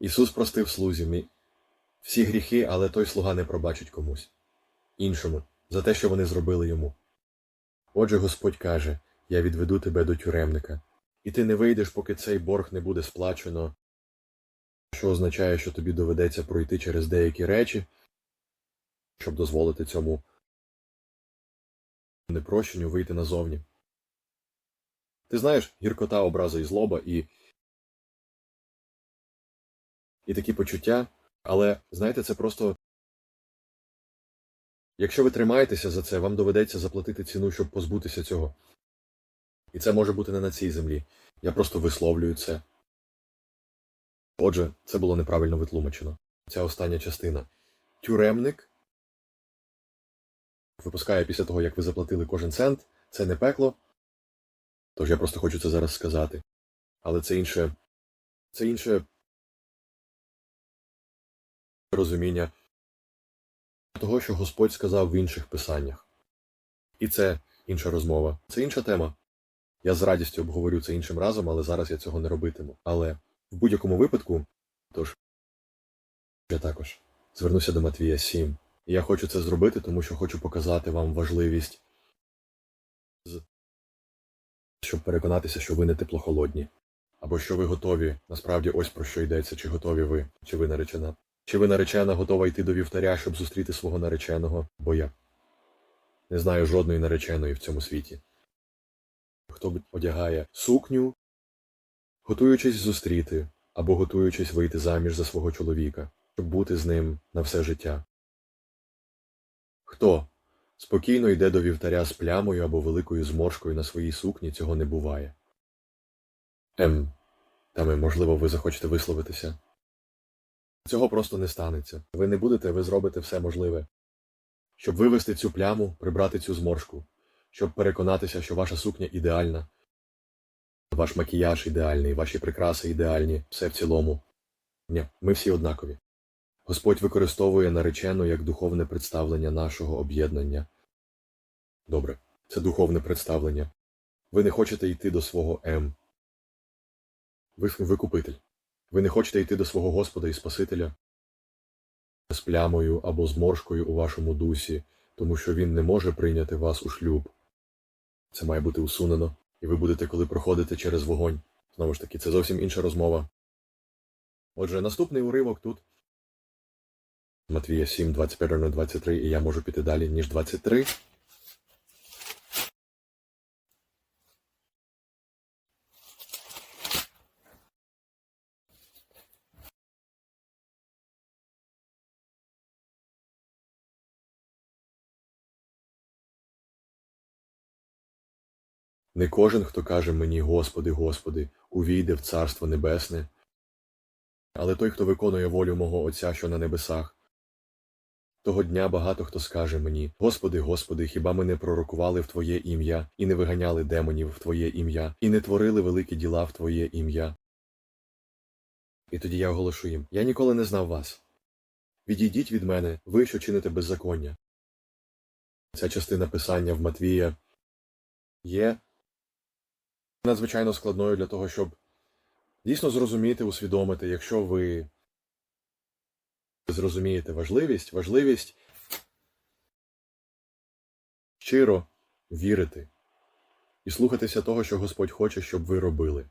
Ісус простив слузі мі... всі гріхи, але той слуга не пробачить комусь іншому за те, що вони зробили йому. Отже, Господь каже: Я відведу тебе до тюремника, і ти не вийдеш, поки цей борг не буде сплачено, що означає, що тобі доведеться пройти через деякі речі, щоб дозволити цьому непрощенню вийти назовні. Ти знаєш, гіркота, образа і злоба, і, і такі почуття, але знаєте, це просто. Якщо ви тримаєтеся за це, вам доведеться заплатити ціну, щоб позбутися цього. І це може бути не на цій землі. Я просто висловлюю це. Отже, це було неправильно витлумачено. Ця остання частина. Тюремник випускає після того, як ви заплатили кожен цент, це не пекло. Тож я просто хочу це зараз сказати. Але це інше. Це інше розуміння того, що Господь сказав в інших писаннях. І це інша розмова. Це інша тема. Я з радістю обговорю це іншим разом, але зараз я цього не робитиму. Але в будь-якому випадку, тож я також звернуся до Матвія 7. І я хочу це зробити, тому що хочу показати вам важливість, щоб переконатися, що ви не теплохолодні. Або що ви готові, насправді ось про що йдеться, чи готові ви, чи ви наречена. Чи ви наречена готова йти до вівтаря, щоб зустріти свого нареченого? Бо я не знаю жодної нареченої в цьому світі. Хто б одягає сукню, готуючись зустріти, або готуючись вийти заміж за свого чоловіка, щоб бути з ним на все життя. Хто спокійно йде до вівтаря з плямою або великою зморшкою на своїй сукні, цього не буває. Ем, там, можливо, ви захочете висловитися. Цього просто не станеться. Ви не будете, ви зробите все можливе. Щоб вивести цю пляму, прибрати цю зморшку, щоб переконатися, що ваша сукня ідеальна, ваш макіяж ідеальний, ваші прикраси ідеальні, все в цілому. Ні, ми всі однакові. Господь використовує наречену як духовне представлення нашого об'єднання. Добре, це духовне представлення. Ви не хочете йти до свого М. Ви викупитель. Ви не хочете йти до свого Господа і Спасителя з плямою або зморшкою у вашому дусі, тому що він не може прийняти вас у шлюб. Це має бути усунено, і ви будете, коли проходите через вогонь. Знову ж таки, це зовсім інша розмова. Отже, наступний уривок тут. Матвія 7, 21 на 23, і я можу піти далі, ніж 23. Не кожен, хто каже мені, Господи, Господи, увійде в Царство Небесне, але той, хто виконує волю мого Отця, що на небесах. Того дня багато хто скаже мені, Господи, Господи, хіба ми не пророкували в Твоє ім'я, і не виганяли демонів в Твоє ім'я, і не творили великі діла в Твоє ім'я. І тоді я оголошу їм, я ніколи не знав вас. Відійдіть від мене, ви, що чините беззаконня. Ця частина писання в Матвія є надзвичайно складною для того, щоб дійсно зрозуміти, усвідомити, якщо ви зрозумієте важливість, важливість щиро вірити і слухатися того, що Господь хоче, щоб ви робили.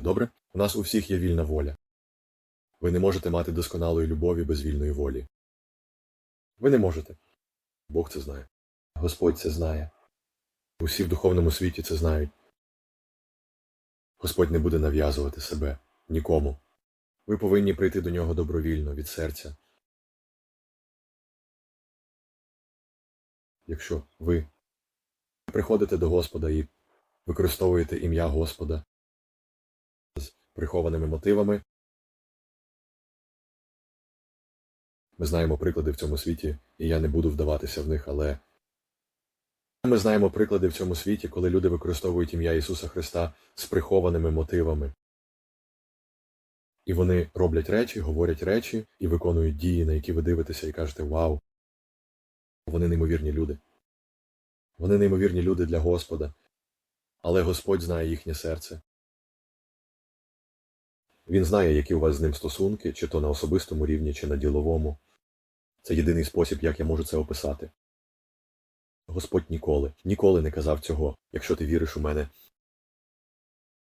Добре? У нас у всіх є вільна воля. Ви не можете мати досконалої любові без вільної волі. Ви не можете. Бог це знає. Господь це знає. Усі в духовному світі це знають. Господь не буде нав'язувати себе нікому. Ви повинні прийти до нього добровільно від серця. Якщо ви приходите до Господа і використовуєте ім'я Господа з прихованими мотивами, ми знаємо приклади в цьому світі, і я не буду вдаватися в них, але ми знаємо приклади в цьому світі, коли люди використовують ім'я Ісуса Христа з прихованими мотивами. І вони роблять речі, говорять речі і виконують дії, на які ви дивитеся і кажете Вау! Вони неймовірні люди. Вони неймовірні люди для Господа, але Господь знає їхнє серце. Він знає, які у вас з ним стосунки, чи то на особистому рівні, чи на діловому. Це єдиний спосіб, як я можу це описати. Господь ніколи, ніколи не казав цього, якщо ти віриш у мене,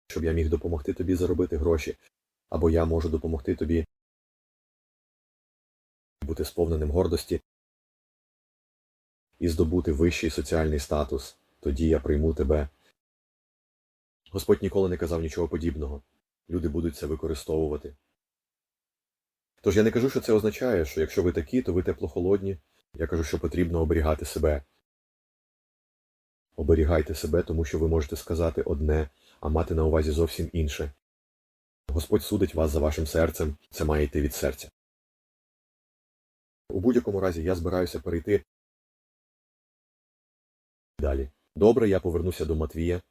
щоб я міг допомогти тобі заробити гроші, або я можу допомогти тобі бути сповненим гордості і здобути вищий соціальний статус, тоді я прийму тебе. Господь ніколи не казав нічого подібного. Люди будуть це використовувати. Тож я не кажу, що це означає, що якщо ви такі, то ви теплохолодні. Я кажу, що потрібно оберігати себе. Оберігайте себе, тому що ви можете сказати одне, а мати на увазі зовсім інше. Господь судить вас за вашим серцем, це має йти від серця. У будь-якому разі я збираюся перейти далі. Добре, я повернуся до Матвія.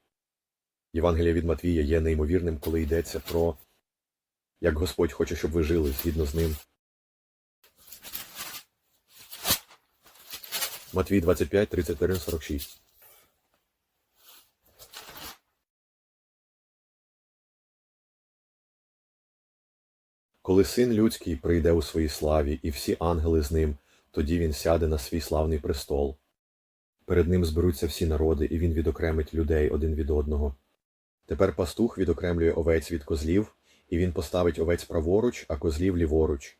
Євангелія від Матвія є неймовірним, коли йдеться про як Господь хоче, щоб ви жили згідно з ним. Матвій 25, 31, 46. Коли син людський прийде у своїй славі, і всі ангели з ним, тоді він сяде на свій славний престол. Перед ним зберуться всі народи, і він відокремить людей один від одного. Тепер пастух відокремлює овець від козлів, і він поставить овець праворуч, а козлів ліворуч.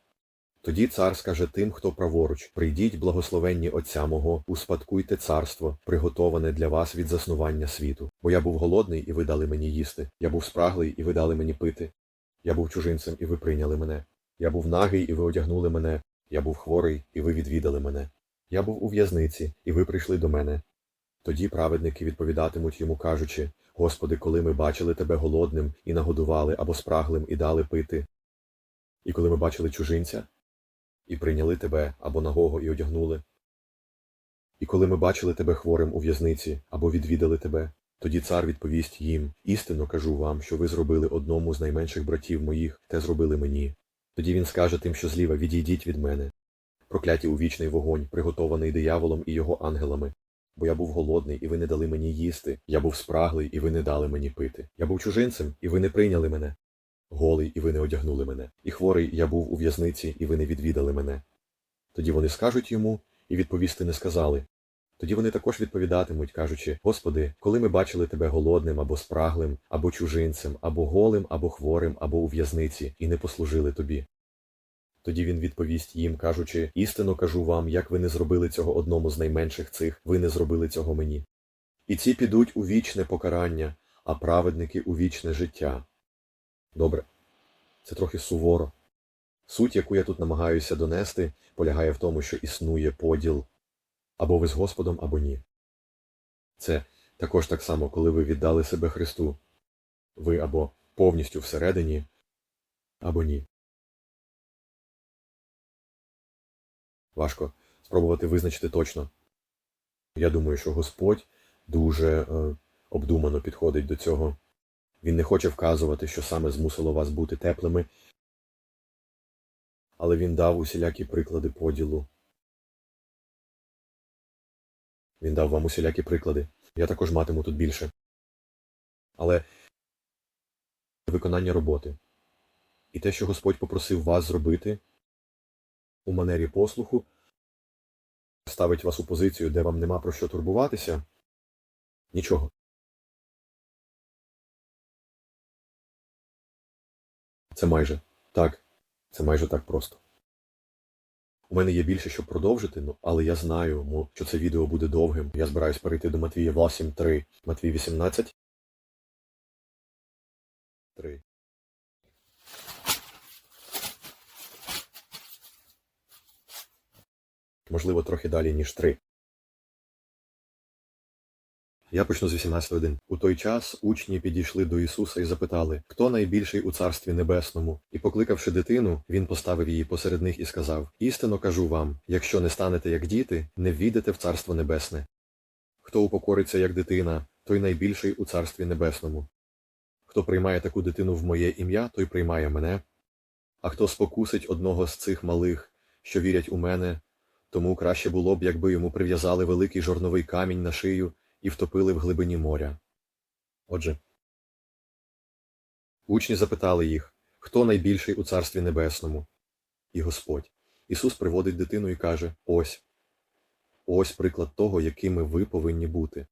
Тоді цар скаже тим, хто праворуч Прийдіть, благословенні Отця мого, успадкуйте царство, приготоване для вас від заснування світу. Бо я був голодний, і ви дали мені їсти, я був спраглий, і ви дали мені пити. Я був чужинцем, і ви прийняли мене. Я був нагий, і ви одягнули мене. Я був хворий, і ви відвідали мене. Я був у в'язниці, і ви прийшли до мене. Тоді праведники відповідатимуть йому, кажучи Господи, коли ми бачили тебе голодним і нагодували або спраглим і дали пити. І коли ми бачили чужинця, і прийняли тебе або нагого і одягнули. І коли ми бачили тебе хворим у в'язниці або відвідали тебе, тоді цар відповість їм істинно кажу вам, що ви зробили одному з найменших братів моїх, те зробили мені. Тоді він скаже тим, що зліва відійдіть від мене. Прокляті у вічний вогонь, приготований дияволом і його ангелами. Бо я був голодний, і ви не дали мені їсти, я був спраглий, і ви не дали мені пити. Я був чужинцем, і ви не прийняли мене. Голий, і ви не одягнули мене. І хворий я був у в'язниці, і ви не відвідали мене. Тоді вони скажуть йому, і відповісти не сказали. Тоді вони також відповідатимуть, кажучи Господи, коли ми бачили тебе голодним або спраглим, або чужинцем, або голим, або хворим, або у в'язниці, і не послужили тобі. Тоді він відповість їм, кажучи істинно кажу вам, як ви не зробили цього одному з найменших цих, ви не зробили цього мені. І ці підуть у вічне покарання, а праведники у вічне життя. Добре, це трохи суворо. Суть, яку я тут намагаюся донести, полягає в тому, що існує поділ або ви з Господом, або ні. Це також так само, коли ви віддали себе Христу. Ви або повністю всередині, або ні. Важко спробувати визначити точно. Я думаю, що Господь дуже е, обдумано підходить до цього. Він не хоче вказувати, що саме змусило вас бути теплими, але він дав усілякі приклади поділу. Він дав вам усілякі приклади. Я також матиму тут більше. Але виконання роботи і те, що Господь попросив вас зробити у манері послуху, ставить вас у позицію, де вам нема про що турбуватися. Нічого. Це майже так. Це майже так просто. У мене є більше, щоб продовжити, ну, але я знаю, що це відео буде довгим. Я збираюсь перейти до Матвія 8.3, Матвій 18. 3. Можливо, трохи далі, ніж 3. Я почну з 18.1. У той час учні підійшли до Ісуса і запитали, хто найбільший у Царстві Небесному, і, покликавши дитину, він поставив її посеред них і сказав: Істинно кажу вам, якщо не станете як діти, не війдете в Царство Небесне. Хто упокориться як дитина, той найбільший у Царстві Небесному. Хто приймає таку дитину в моє ім'я, той приймає мене. А хто спокусить одного з цих малих, що вірять у мене, тому краще було б, якби йому прив'язали великий жорновий камінь на шию і втопили в глибині моря. Отже, учні запитали їх, хто найбільший у Царстві Небесному? І Господь. Ісус приводить дитину і каже: Ось, ось приклад того, якими ви повинні бути.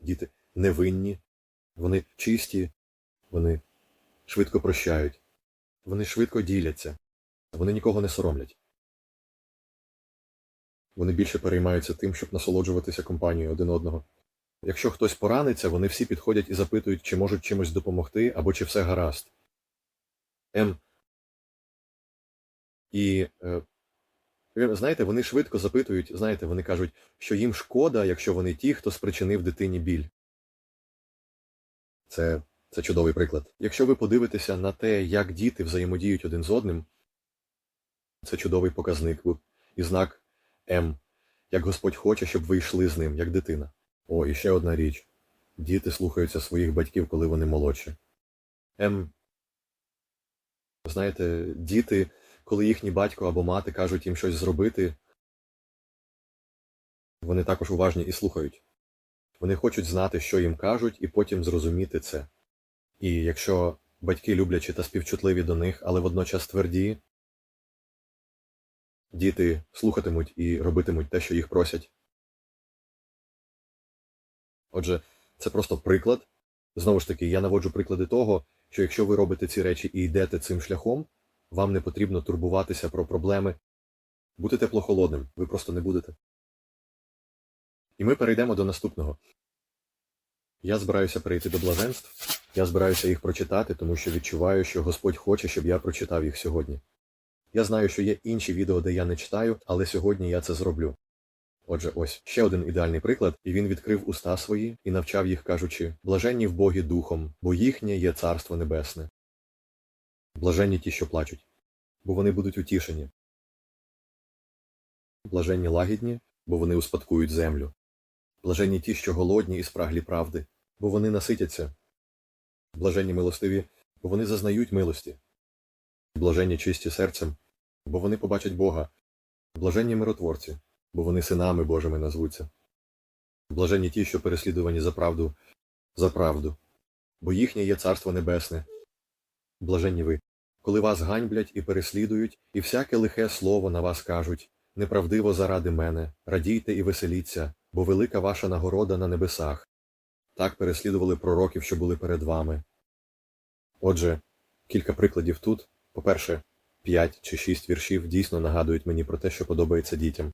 Діти невинні, вони чисті, вони швидко прощають, вони швидко діляться, вони нікого не соромлять. Вони більше переймаються тим, щоб насолоджуватися компанією один одного. Якщо хтось пораниться, вони всі підходять і запитують, чи можуть чимось допомогти, або чи все гаразд. М. І е, знаєте, вони швидко запитують, знаєте, вони кажуть, що їм шкода, якщо вони ті, хто спричинив дитині біль. Це, це чудовий приклад. Якщо ви подивитеся на те, як діти взаємодіють один з одним, це чудовий показник і знак М, як Господь хоче, щоб ви йшли з ним, як дитина. О, і ще одна річ. Діти слухаються своїх батьків, коли вони молодші. М. Знаєте, діти, коли їхній батько або мати кажуть їм щось зробити, вони також уважні і слухають. Вони хочуть знати, що їм кажуть, і потім зрозуміти це. І якщо батьки люблячі та співчутливі до них, але водночас тверді, діти слухатимуть і робитимуть те, що їх просять. Отже, це просто приклад. Знову ж таки, я наводжу приклади того, що якщо ви робите ці речі і йдете цим шляхом, вам не потрібно турбуватися про проблеми. Бути теплохолодним, ви просто не будете. І ми перейдемо до наступного. Я збираюся перейти до блаженств, я збираюся їх прочитати, тому що відчуваю, що Господь хоче, щоб я прочитав їх сьогодні. Я знаю, що є інші відео, де я не читаю, але сьогодні я це зроблю. Отже, ось ще один ідеальний приклад, і він відкрив уста свої і навчав їх, кажучи блаженні в Богі духом, бо їхнє є Царство Небесне. Блаженні ті, що плачуть, бо вони будуть утішені. Блаженні лагідні, бо вони успадкують землю. Блаженні ті, що голодні і спраглі правди, бо вони наситяться. Блаженні милостиві, бо вони зазнають милості. Блаженні чисті серцем, бо вони побачать Бога. Блаженні миротворці, бо вони синами Божими назвуться. Блаженні ті, що переслідувані за правду, за правду, бо їхнє є Царство Небесне. Блаженні ви, коли вас ганьблять і переслідують, і всяке лихе слово на вас кажуть неправдиво заради мене, радійте і веселіться, бо велика ваша нагорода на небесах. Так переслідували пророків, що були перед вами. Отже, кілька прикладів тут. По-перше, п'ять чи шість віршів дійсно нагадують мені про те, що подобається дітям.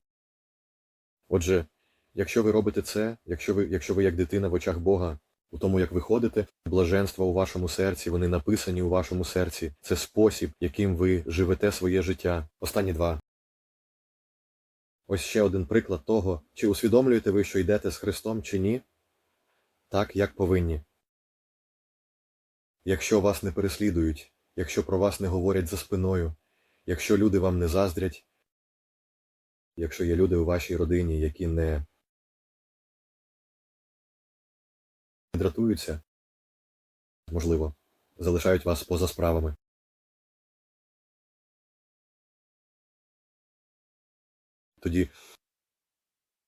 Отже, якщо ви робите це, якщо ви, якщо ви як дитина в очах Бога, у тому, як ви ходите, блаженства у вашому серці, вони написані у вашому серці. Це спосіб, яким ви живете своє життя. Останні два. Ось ще один приклад того, чи усвідомлюєте ви, що йдете з Христом, чи ні, так, як повинні. Якщо вас не переслідують, якщо про вас не говорять за спиною, якщо люди вам не заздрять, якщо є люди у вашій родині, які не дратуються, можливо, залишають вас поза справами. Тоді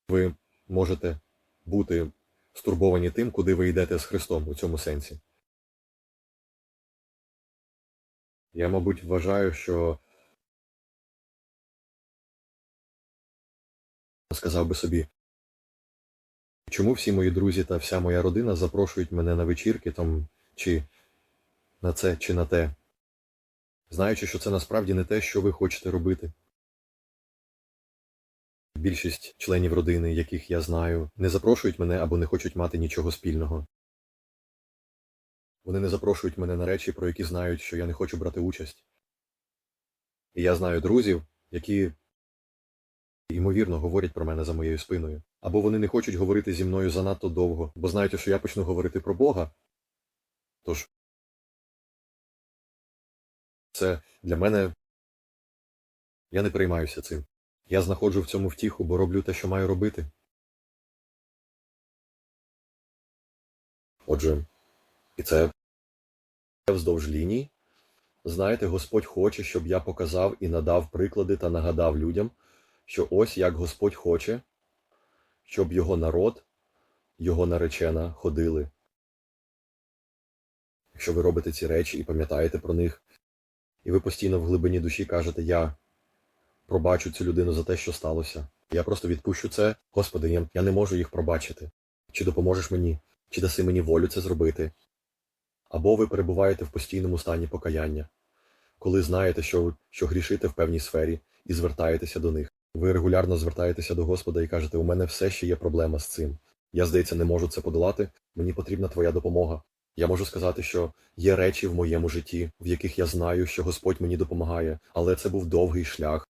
ви можете бути стурбовані тим, куди ви йдете з Христом у цьому сенсі. Я, мабуть, вважаю, що сказав би собі, чому всі мої друзі та вся моя родина запрошують мене на вечірки там, чи на це, чи на те, знаючи, що це насправді не те, що ви хочете робити. Більшість членів родини, яких я знаю, не запрошують мене або не хочуть мати нічого спільного. Вони не запрошують мене на речі, про які знають, що я не хочу брати участь. І я знаю друзів, які ймовірно говорять про мене за моєю спиною. Або вони не хочуть говорити зі мною занадто довго, бо знають, що я почну говорити про Бога. Тож це для мене я не приймаюся цим. Я знаходжу в цьому втіху, бо роблю те, що маю робити. Отже, і це вздовж ліній. Знаєте, Господь хоче, щоб я показав і надав приклади та нагадав людям, що ось як Господь хоче, щоб його народ, його наречена ходили. якщо ви робите ці речі і пам'ятаєте про них, і ви постійно в глибині душі кажете, я пробачу цю людину за те, що сталося. Я просто відпущу це. Господи, я, не можу їх пробачити. Чи допоможеш мені, чи даси мені волю це зробити? Або ви перебуваєте в постійному стані покаяння, коли знаєте, що, що грішите в певній сфері і звертаєтеся до них. Ви регулярно звертаєтеся до Господа і кажете, у мене все ще є проблема з цим. Я, здається, не можу це подолати, мені потрібна твоя допомога. Я можу сказати, що є речі в моєму житті, в яких я знаю, що Господь мені допомагає, але це був довгий шлях.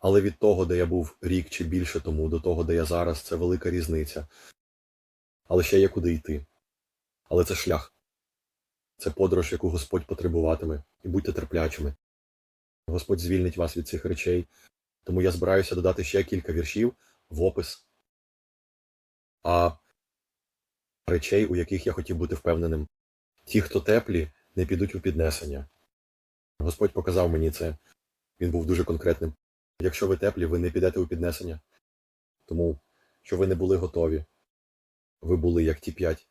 Але від того, де я був рік чи більше тому, до того, де я зараз, це велика різниця. Але ще є куди йти. Але це шлях. Це подорож, яку Господь потребуватиме, і будьте терплячими. Господь звільнить вас від цих речей, тому я збираюся додати ще кілька віршів в опис, а речей, у яких я хотів бути впевненим. Ті, хто теплі, не підуть у піднесення. Господь показав мені це. Він був дуже конкретним. Якщо ви теплі, ви не підете у піднесення. Тому, що ви не були готові. Ви були як ті п'ять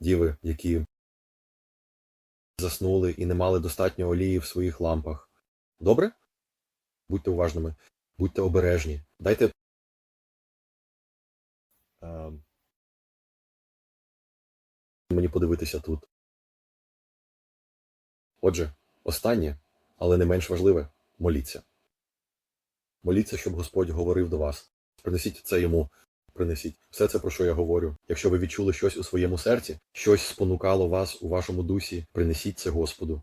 діви, які заснули і не мали достатньо олії в своїх лампах. Добре? Будьте уважними, будьте обережні. Дайте. е, мені подивитися тут. Отже, останнє, але не менш важливе моліться. Моліться, щоб Господь говорив до вас. Принесіть це йому. Принесіть все це, про що я говорю. Якщо ви відчули щось у своєму серці, щось спонукало вас у вашому дусі, принесіть це Господу.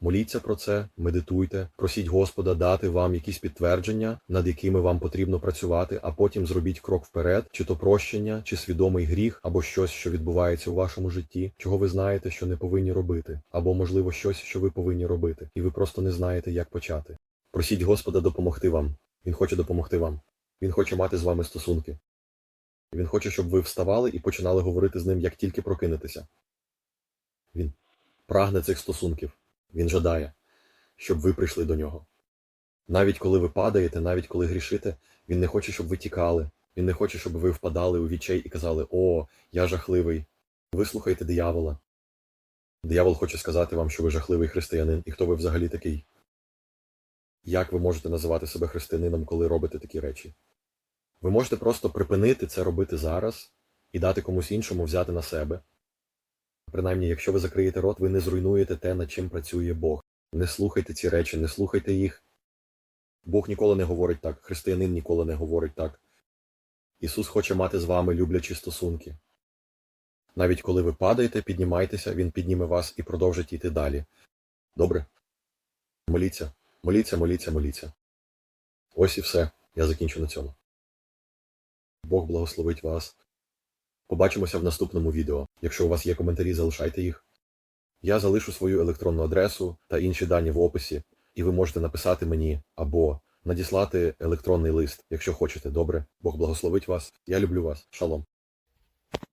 Моліться про це, медитуйте, просіть Господа дати вам якісь підтвердження, над якими вам потрібно працювати, а потім зробіть крок вперед, чи то прощення, чи свідомий гріх, або щось, що відбувається у вашому житті, чого ви знаєте, що не повинні робити, або, можливо, щось, що ви повинні робити, і ви просто не знаєте, як почати. Просіть Господа допомогти вам. Він хоче допомогти вам. Він хоче мати з вами стосунки. Він хоче, щоб ви вставали і починали говорити з ним, як тільки прокинетеся. Він прагне цих стосунків. Він жадає, щоб ви прийшли до нього. Навіть коли ви падаєте, навіть коли грішите, він не хоче, щоб ви тікали. Він не хоче, щоб ви впадали у відчай і казали О, я жахливий. Вислухайте диявола. Диявол хоче сказати вам, що ви жахливий християнин, і хто ви взагалі такий. Як ви можете називати себе християнином, коли робите такі речі? Ви можете просто припинити це робити зараз і дати комусь іншому взяти на себе. Принаймні, якщо ви закриєте рот, ви не зруйнуєте те, над чим працює Бог. Не слухайте ці речі, не слухайте їх. Бог ніколи не говорить так, християнин ніколи не говорить так. Ісус хоче мати з вами люблячі стосунки. Навіть коли ви падаєте, піднімайтеся, Він підніме вас і продовжить йти далі. Добре? Моліться, моліться, моліться, моліться. Ось і все. Я закінчу на цьому. Бог благословить вас. Побачимося в наступному відео. Якщо у вас є коментарі, залишайте їх. Я залишу свою електронну адресу та інші дані в описі, і ви можете написати мені або надіслати електронний лист, якщо хочете. Добре. Бог благословить вас. Я люблю вас. Шалом.